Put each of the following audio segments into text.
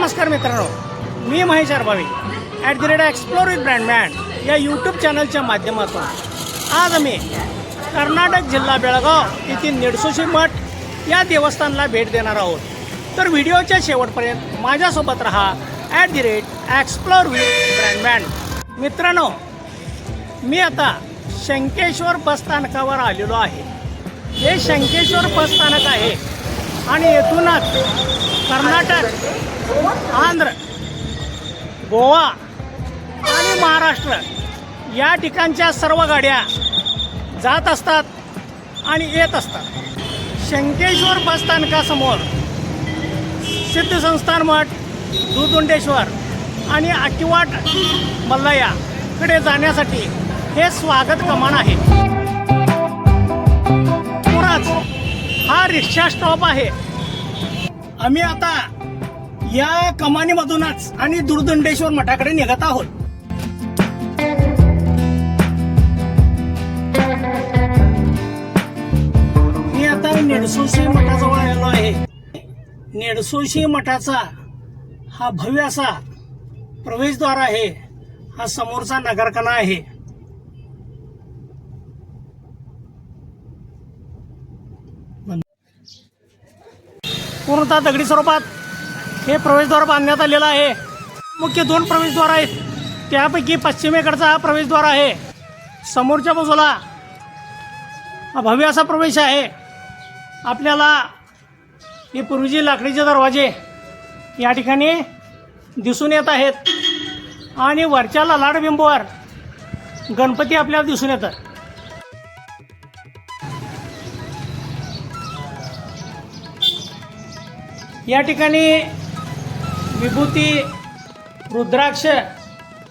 नमस्कार मित्रांनो मी Mahesh Arabhavi at the rate explore with Brandman या यूट्यूब चॅनलच्या माध्यमातून. आज आम्ही कर्नाटक जिल्हा बेळगाव येथील निडसोशी मठ या देवस्थानला भेट देणार आहोत. तर व्हिडिओच्या शेवटपर्यंत माझ्यासोबत राहा at the rate explore with Brandman मित्रांनो मी आता शंकेश्वर बसस्थानकावर आलेलो आहे. हे शंकेश्वर बसस्थानक आहे. आणि येथूनच कर्नाटक आंध्र गोवा आणि महाराष्ट्र या ठिकाणच्या सर्व गाड्या जात असतात आणि येत असतात. शंकेश्वर बसस्थानकासमोर सिद्धसंस्थान मठ दुदुंडेश्वर आणि आकिवाट मल्लयाकडे जाण्यासाठी हे स्वागत कमान आहे. हा रिक्षा स्टॉप आहे. आम्ही आता या कमानीमधूनच आणि दुर्दंडेश्वर मठाकडे निघत आहोत. मी आता नेडसोशी मठाजवळ आलेलो आहे. नेडसोशी मठाचा हा भव्य असा प्रवेशद्वार आहे. हा समोरचा नगरकणा आहे. पूर्णतः दगडी स्वरूपात हे प्रवेशद्वार बांधण्यात आलेलं आहे. मुख्य दोन प्रवेशद्वार आहेत. त्यापैकी पश्चिमेकडचा हा प्रवेशद्वार आहे. समोरच्या बाजूला भव्य असा प्रवेश आहे. आपल्याला हे पूर्वीचे लाकडीचे दरवाजे या ठिकाणी दिसून येत आहेत. आणि वरच्या ललाटबिंबवर गणपती आपल्याला दिसून येतात. या ठिकाणी विभूती रुद्राक्ष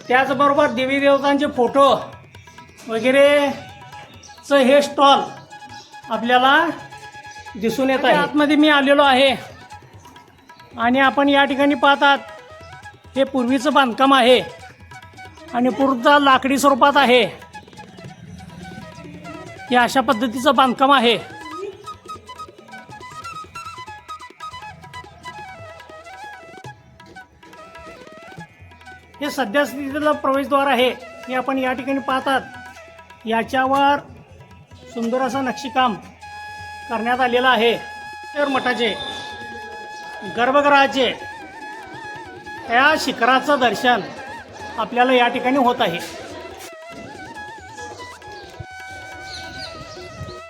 त्याचबरोबर देवी देवतांचे फोटो वगैरेचं हे स्टॉल आपल्याला दिसून येत आहे. आतमध्ये मी आलेलो आहे. आणि आपण या ठिकाणी पाहतात हे पूर्वीचं बांधकाम आहे. आणि पूर्वचा लाकडी स्वरूपात आहे. हे अशा पद्धतीचं बांधकाम आहे. हे सध्या स्थितीतलं प्रवेशद्वार आहे हे आपण या ठिकाणी पाहतात. याच्यावर सुंदर असं नक्षीकाम करण्यात आलेलं आहे. तर मठाचे गर्भगृहाचे त्या शिखराचं दर्शन आपल्याला या ठिकाणी होत आहे.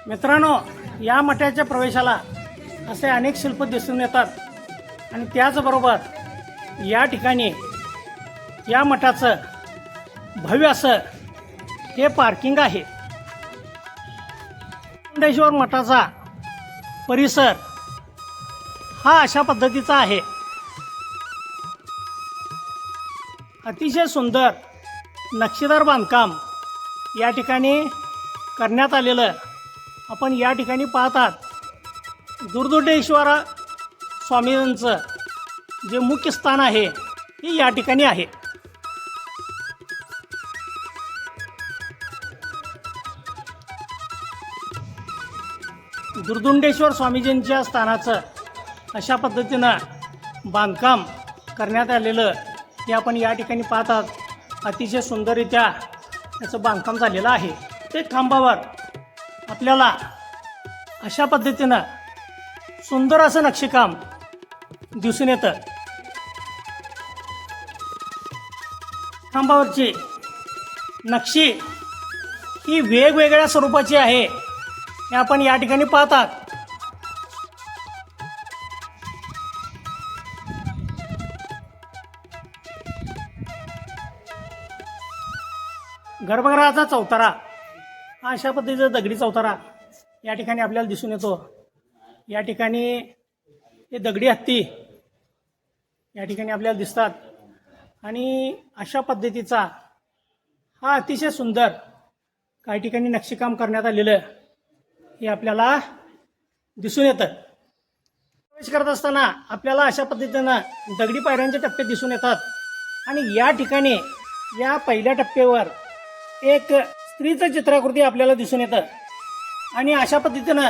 मित्रांनो या मठाच्या प्रवेशाला असे अनेक शिल्प दिसून येतात. आणि त्याचबरोबर या ठिकाणी या मठाचं भव्य असं हे पार्किंग आहे. मुंडेश्वर मठाचा परिसर हा अशा पद्धतीचा आहे. अतिशय सुंदर नक्षीदार बांधकाम या ठिकाणी करण्यात आलेलं आपण या ठिकाणी पाहतात दुर्दुर्डेश्वर स्वामींचं जे मुख्य स्थान आहे हे या ठिकाणी आहे. दुर्दुंडेश्वर स्वामीजींच्या स्थानाचं अशा पद्धतीनं बांधकाम करण्यात आलेलं हे आपण या ठिकाणी पाहतात अतिशय सुंदररित्या त्याचं बांधकाम झालेलं आहे. ते खांबावर आपल्याला अशा पद्धतीनं सुंदर असं नक्षीकाम दिसून येतं. खांबावरची नक्षी ही वेगवेगळ्या स्वरूपाची आहे. हे आपण या ठिकाणी पाहतात. गर्भगृहाचा चौतारा. हा अशा पद्धतीचा दगडी चौतारा या ठिकाणी आपल्याला दिसून येतो. या ठिकाणी हे दगडी हत्ती या ठिकाणी आपल्याला दिसतात. आणि अशा पद्धतीचा हा अतिशय सुंदर काही ठिकाणी नक्षीकाम करण्यात आलेलं हे आपल्याला दिसून येतं. प्रवेश करत असताना आपल्याला अशा पद्धतीनं दगडी पायऱ्यांचे टप्पे दिसून येतात. आणि या ठिकाणी या पहिल्या टप्प्यावर एक स्त्रीचं चित्राकृती आपल्याला दिसून येतं. आणि अशा पद्धतीनं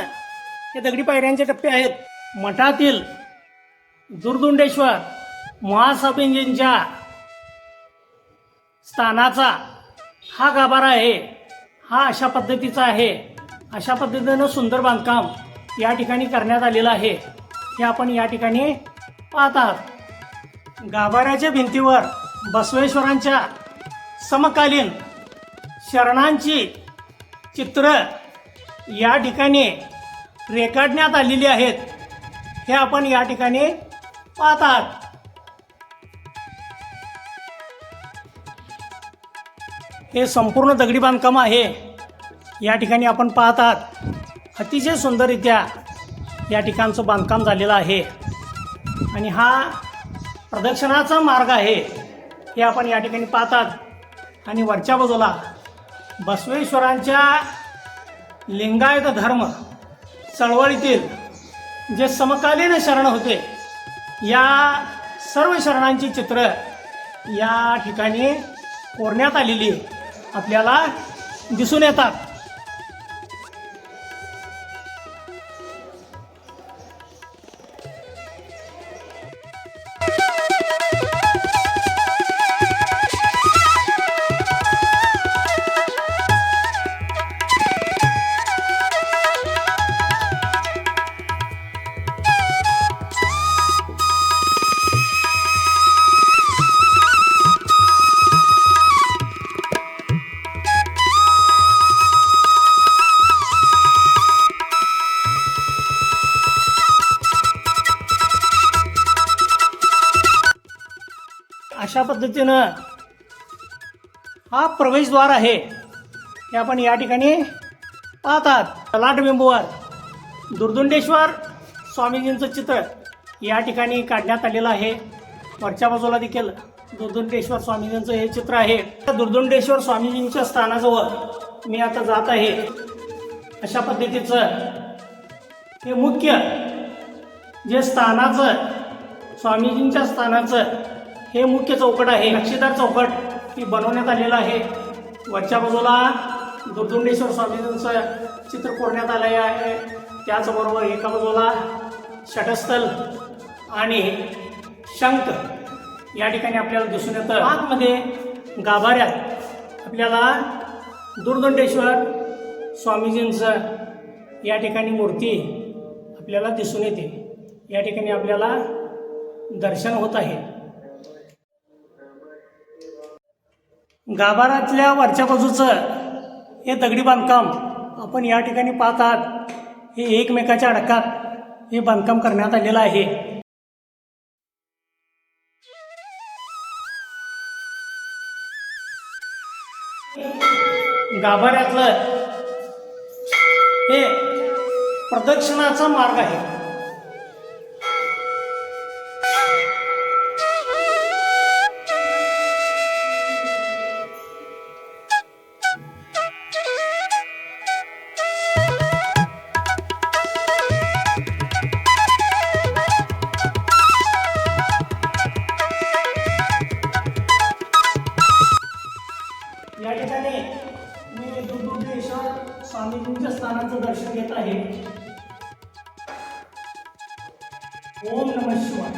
हे दगडी पायऱ्यांचे टप्पे आहेत. मठातील दुर्दुंडेश्वर महासभेंजींच्या स्थानाचा हा गाभारा आहे. हा अशा पद्धतीचा आहे. अशा पद्धतीनं सुंदर बांधकाम या ठिकाणी करण्यात आलेलं आहे. हे आपण या ठिकाणी पाहत आहात गाभाऱ्याच्या भिंतीवर बसवेश्वरांच्या समकालीन शरणांची चित्र या ठिकाणी रेखाटण्यात आलेली आहेत. हे आपण या ठिकाणी पाहत आहात हे संपूर्ण दगडी बांधकाम आहे. या ठिकाणी आपण पाहत आहात अतिशय सुंदररित्या या ठिकाणचं बांधकाम झालेलं आहे. आणि हा प्रदक्षिणाचा मार्ग आहे हे आपण या ठिकाणी पाहतात. आणि वरच्या बाजूला बसवेश्वरांच्या लिंगायत धर्म चळवळीतील जे समकालीन शरण होते या सर्व शरणांची चित्र या ठिकाणी कोरण्यात आलेली आपल्याला दिसून येतात. अशा पद्धतीनं हा प्रवेशद्वार आहे. हे आपण या ठिकाणी पाहतात. लाटबिंबूवर दुर्दुंडेश्वर स्वामीजींचं चित्र या ठिकाणी काढण्यात आलेलं आहे. वरच्या बाजूला देखील दुर्दुंडेश्वर स्वामीजींचं हे चित्र आहे. त्या दुर्दुंडेश्वर स्वामीजींच्या स्थानाजवळ मी आता जात आहे. अशा पद्धतीचं हे मुख्य जे स्थानाचं स्वामीजींच्या स्थानाचं हे मुख्य चौकट आहे. नक्षीदार चौकट ही बनवण्यात आलेलं आहे. वरच्या बाजूला दुर्दुंडेश्वर स्वामीजींचं चित्र कोरण्यात आलेलं आहे. त्याचबरोबर एका बाजूला षटस्थल आणि शंख या ठिकाणी आपल्याला दिसून येतं. आतमध्ये गाभाऱ्यात आपल्याला दुर्दंडेश्वर स्वामीजींचं या ठिकाणी मूर्ती आपल्याला दिसून येते. या ठिकाणी आपल्याला दर्शन होत आहे. गाभारातल्या वरच्या बाजूचं हे दगडी बांधकाम आपण या ठिकाणी पाहत आहात हे एकमेकाच्या अडकात हे बांधकाम करण्यात आलेलं आहे. गाभाऱ्यातलं हे प्रदक्षिणाचा मार्ग आहे. स्वामीजींच्या स्थानाचं दर्शन घेत आहे. ओम नम शिवाय.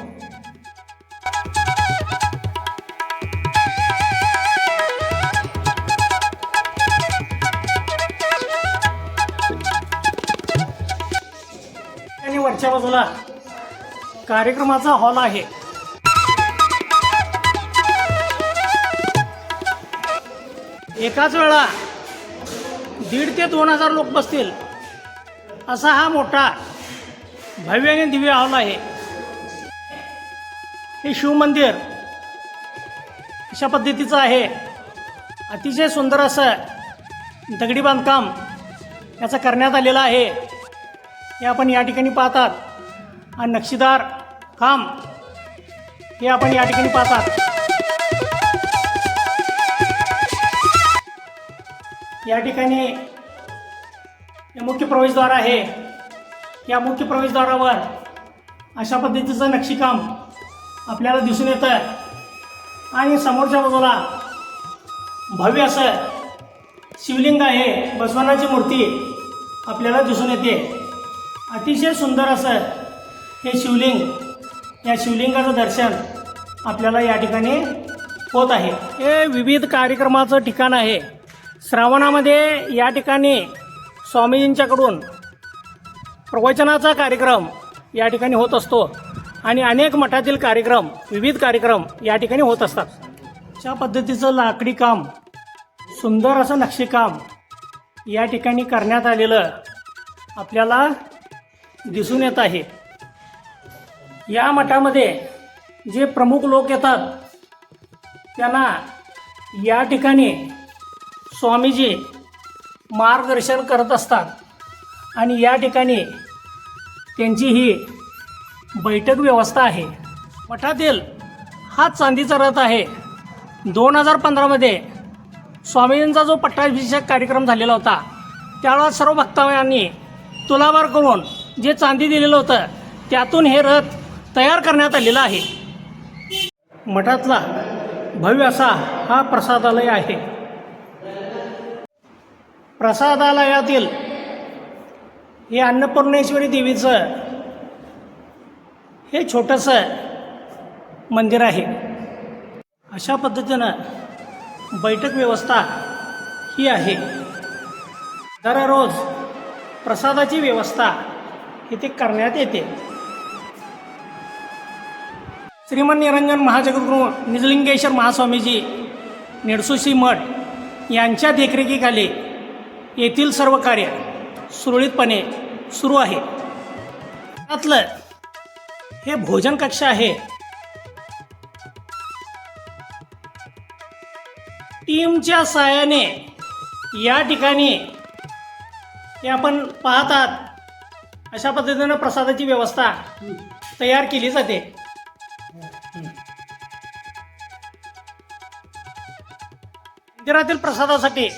आणि वरच्या बाजूला कार्यक्रमाचा हॉल आहे. एकाच वेळा दीड ते दोन हजार लोक बसतील. असा हा मोठा भव्य आणि दिव्य हॉल आहे. हे शिवमंदिर अशा पद्धतीचं आहे. अतिशय सुंदर असं दगडी बांधकाम याचं करण्यात आलेलं आहे. हे आपण या ठिकाणी पाहतात. आणि नक्षीदार काम हे आपण या ठिकाणी पाहतात. या ठिकाणी हे मुख्य प्रवेशद्वार आहे. या मुख्य प्रवेशद्वारावर अशा पद्धतीचं नक्षीकाम आपल्याला दिसून येतं आणि समोरच्या बाजूला भव्य असं शिवलिंग आहे. बसवनाची मूर्ती आपल्याला दिसून येते. अतिशय सुंदर असं हे शिवलिंग या शिवलिंगाचं दर्शन आपल्याला या ठिकाणी होत आहे. हे विविध कार्यक्रमाचं ठिकाण आहे. श्रावणामध्ये या ठिकाणी स्वामीजींच्याकडून प्रवचनाचा कार्यक्रम या ठिकाणी होत असतो आणि अनेक मठातील कार्यक्रम विविध कार्यक्रम या ठिकाणी होत असतात. अशा पद्धतीचं लाकडी काम सुंदर असं नक्षीकाम या ठिकाणी करण्यात आलेलं आपल्याला दिसून येत आहे. या मठामध्ये जे प्रमुख लोक येतात त्यांना या ठिकाणी स्वामीजी मार्गदर्शन करत असतात. आणि या ठिकाणी त्यांची ही बैठक व्यवस्था आहे. मठातील हा चांदीचा रथ आहे. दोन हजार पंधरामध्ये स्वामीजींचा जो पट्टाभिषेक कार्यक्रम झालेला होता त्यावेळा सर्व भक्तांनी तुलाभार करून जे चांदी दिलेलं होतं त्यातून हे रथ तयार करण्यात आलेलं आहे. मठातला भव्य असा हा प्रसादालय आहे. प्रसादालयातील हे अन्नपूर्णेश्वरी देवीचं हे छोटंसं मंदिर आहे. अशा पद्धतीनं बैठक व्यवस्था ही आहे. दररोज प्रसादाची व्यवस्था इथे करण्यात येते. श्रीमन निरंजन महाजगद्गुरू निजलिंगेश्वर महास्वामीजी निडसुशी मठ यांच्या देखरेखीखाली येथील सर्व कार्य सुरळीतपणे सुरू आहे. त्यातलं हे भोजन कक्ष आहे. टीमच्या सहाय्याने या ठिकाणी हे आपण पाहतात अशा पद्धतीनं प्रसादाची व्यवस्था तयार केली जाते. मंदिरातील प्रसादासाठी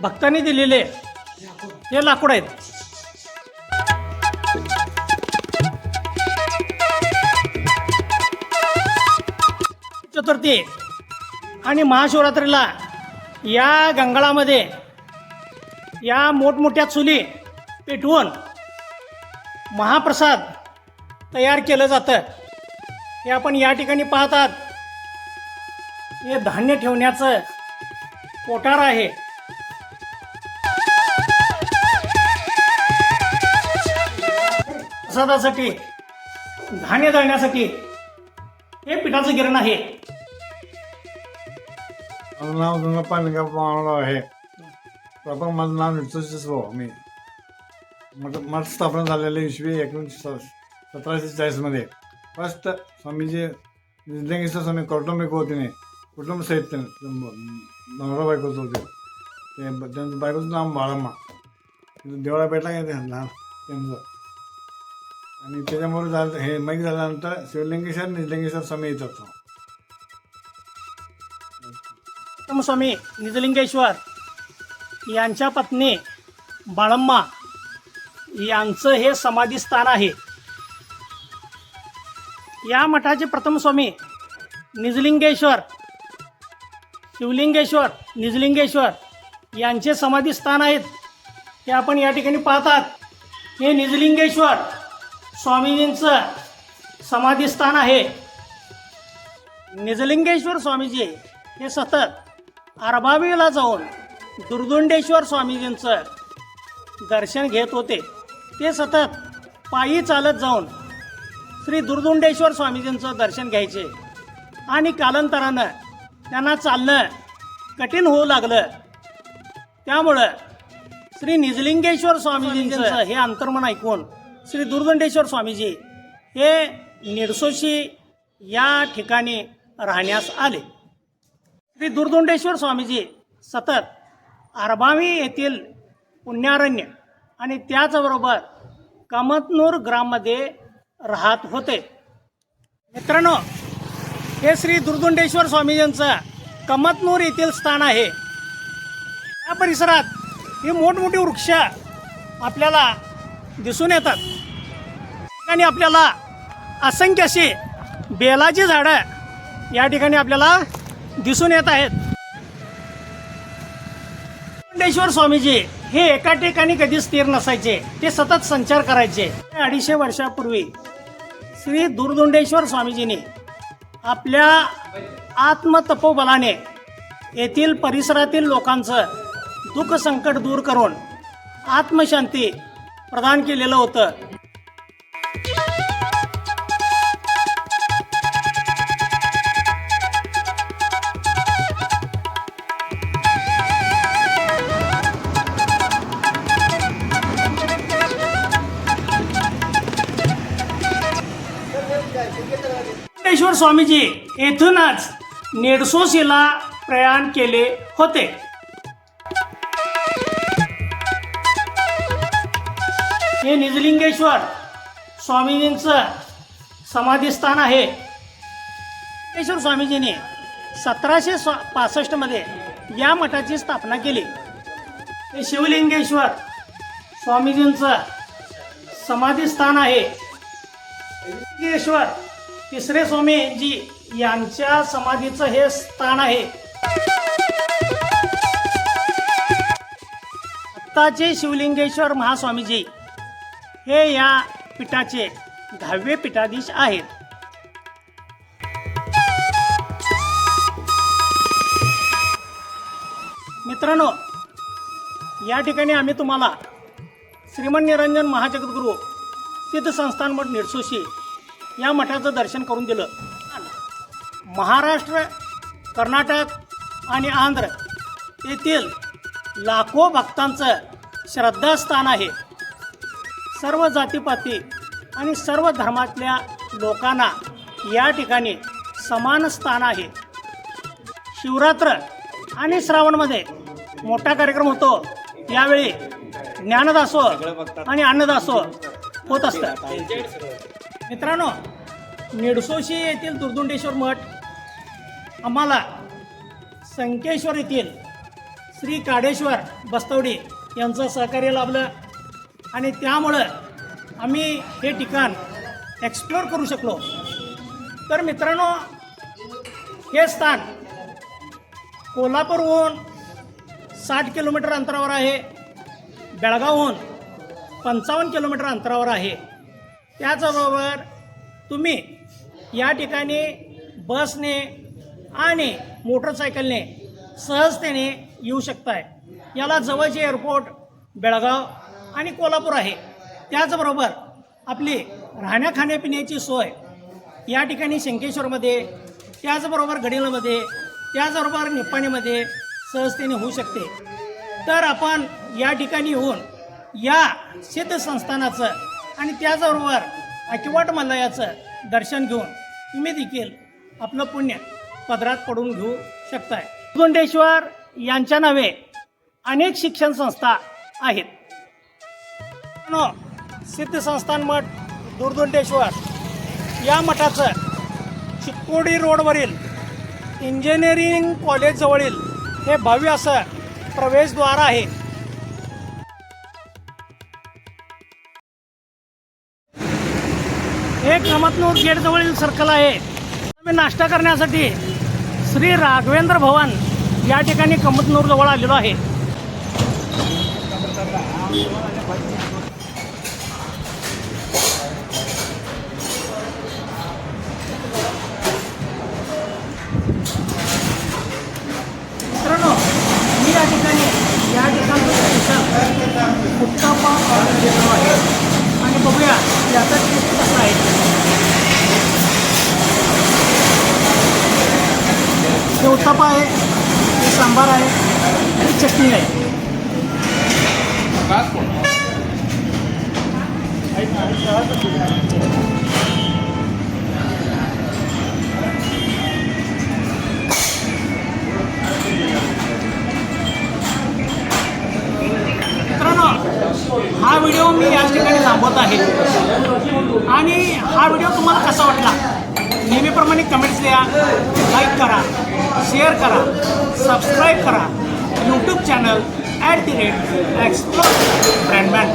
भक्तांनी दिलेले हे लाकूड आहेत. चतुर्थी आणि महाशिवरात्रीला या गंगाळामध्ये या मोठमोठ्या चुली पेटवून महाप्रसाद तयार केलं जातं. हे आपण या ठिकाणी पाहतात. हे धान्य ठेवण्याचं कोठार आहे. प्रसादासाठी धान्य दळण्यासाठी हे पिठाचं गिरण आहे. माझं नाव गंगप्पा निंगप्पा आहे. प्रथम माझं नाव निर्तोषच भाऊ मी. मठ मठ स्थापना झालेले इसवी एकोणीसशे सतराशे चाळीसमध्ये फर्स्ट स्वामीजी निजलिंगेश्वर स्वामी कौटुंबिक होते नाही कुटुंब सहित नवरा बायकोचं होते. ते त्यांचं बायकोचं नाव बाळाम्मा देवळा भेटला का ते त्यांचं. आणि त्याच्यामुळे झालं हे मैक झाल्यानंतर शिवलिंगेश्वर निजलिंगेश्वर स्वामी येत होतो. स्वामी निजलिंगेश्वर. यांच्या पत्नी बाळम्मा यांचं हे समाधी स्थान आहे. या मठाचे प्रथम स्वामी निजलिंगेश्वर शिवलिंगेश्वर निजलिंगेश्वर यांचे समाधी स्थान आहेत. हे आपण या ठिकाणी पाहतात. हे निजलिंगेश्वर. स्वामीजींचं समाधीस्थान आहे. निजलिंगेश्वर स्वामीजी हे सतत अरबावीला जाऊन दुर्दुंडेश्वर स्वामीजींचं दर्शन घेत होते. ते सतत पायी चालत जाऊन श्री दुर्दुंडेश्वर स्वामीजींचं दर्शन घ्यायचे आणि कालांतरानं त्यांना चालणं कठीण होऊ लागलं. त्यामुळं श्री निजलिंगेश्वर स्वामीजींचं हे अंतर्मन ऐकून श्री दुर्दंडेश्वर स्वामीजी हे निडसोशी या ठिकाणी राहण्यास आले. श्री दुर्दुंडेश्वर स्वामीजी सतत आरबावी येथील पुण्यारण्य आणि त्याचबरोबर कमतनूर ग्राममध्ये राहत होते. मित्रांनो हे श्री दुर्दुंडेश्वर स्वामीजींचं कमतनूर येथील स्थान आहे. या परिसरात ही मोठमोठी वृक्ष आपल्याला दिसून येतात. ठिकाणी आपल्याला असंख्य अशी बेलाची झाडं या ठिकाणी आपल्याला दिसून येत आहेत. मुंडेश्वर स्वामीजी हे एका ठिकाणी कधी स्थिर नसायचे? ते सतत संचार करायचे. अडीचशे वर्षापूर्वी श्री दुर्दुंडेश्वर स्वामीजींनी आपल्या आत्मतपोबलाने येथील परिसरातील लोकांचं दुःख संकट दूर करून आत्मशांती प्रदान केलेलं होतं. ज्ञानेश्वर स्वामीजी येथूनच नेडसोशीला प्रयाण केले होते. हे निजलिंगेश्वर स्वामीजींचं समाधीस्थान आहे. ज्ञानेश्वर स्वामीजीने सतराशे पासष्टमध्ये या मठाची स्थापना केली. हे शिवलिंगेश्वर स्वामीजींचं समाधीस्थान आहे. लिंगेश्वर तिसरे स्वामीजी यांच्या समाधीचं हे स्थान आहे. आत्ताचे शिवलिंगेश्वर महास्वामीजी हे या पीठाचे दहावे पीठाधीश आहेत. मित्रांनो या ठिकाणी आम्ही तुम्हाला श्रीमन निरंजन महाजगद्गुरू सिद्ध संस्थान मठ निरसोशी या मठाचं दर्शन करून दिलं. महाराष्ट्र कर्नाटक आणि आंध्र येथील लाखो भक्तांचं श्रद्धास्थान आहे. सर्व जातीपाती आणि सर्व धर्मातल्या लोकांना या ठिकाणी समान स्थान आहे. शिवरात्र आणि श्रावणमध्ये मोठा कार्यक्रम होतो. यावेळी ज्ञानदासो आणि अन्नदासो होत असतात. मित्रांनो निडसोशी येथील दुर्दुंडेश्वर मठ आम्हाला संकेश्वर येथील श्री काडेश्वर बस्तवडी यांचं सहकार्य लाभलं आणि त्यामुळं आम्ही हे ठिकाण एक्सप्लोअर करू शकलो. तर मित्रांनो हे स्थान कोल्हापूरहून साठ किलोमीटर अंतरावर आहे बेळगावहून पंचावन्न किलोमीटर अंतरावर आहे. त्याचबरोबर तुम्ही या ठिकाणी बसने आणि मोटरसायकलने सहजतेने येऊ शकताय. याला जवळचे एअरपोर्ट बेळगाव आणि कोल्हापूर आहे. त्याचबरोबर आपली राहण्या खाण्यापिण्याची सोय या ठिकाणी शंकेश्वरमध्ये त्याचबरोबर गडिलामध्ये त्याचबरोबर निप्पाणीमध्ये सहजतेने होऊ शकते. तर आपण या ठिकाणी येऊन या शेतसंस्थानाचं संस्थानाचं आणि त्याचबरोबर अकिवाट मल्लयाचं दर्शन घेऊन तुम्ही देखील आपलं पुण्य पदरात पडून घेऊ शकताय. गुंडेश्वर यांच्या नावे अनेक शिक्षण संस्था आहेत. नो, सिद्ध संस्थान मठ दुर्दुंडेश्वर या मठाचं चिक्कोडी रोडवरील इंजिनिअरिंग कॉलेजजवळील हे भव्य असं प्रवेशद्वार आहे. हे कमतनूर गेटजवळील सर्कल आहे. आम्ही नाश्ता करण्यासाठी श्री राघवेंद्र भवन या ठिकाणी कमतनूर जवळ आलेलो आहे. मित्रांनो मी या ठिकाणी या ठिकाणचं स्पेशल ऑर्डर घेतलो आहे. आणि बघूया याचा टेस्ट कसा आहे. हे उत्तापा आहे हे सांबार आहे आणि चटणी आहे. मित्रांनो हा व्हिडिओ मी या ठिकाणी थांबवत आहे. आणि हा व्हिडिओ तुम्हाला कसा वाटला? नेहमीप्रमाणे कमेंट्स द्या लाईक करा शेअर करा सबस्क्राईब करा. YouTube channel at the rate explore Brandman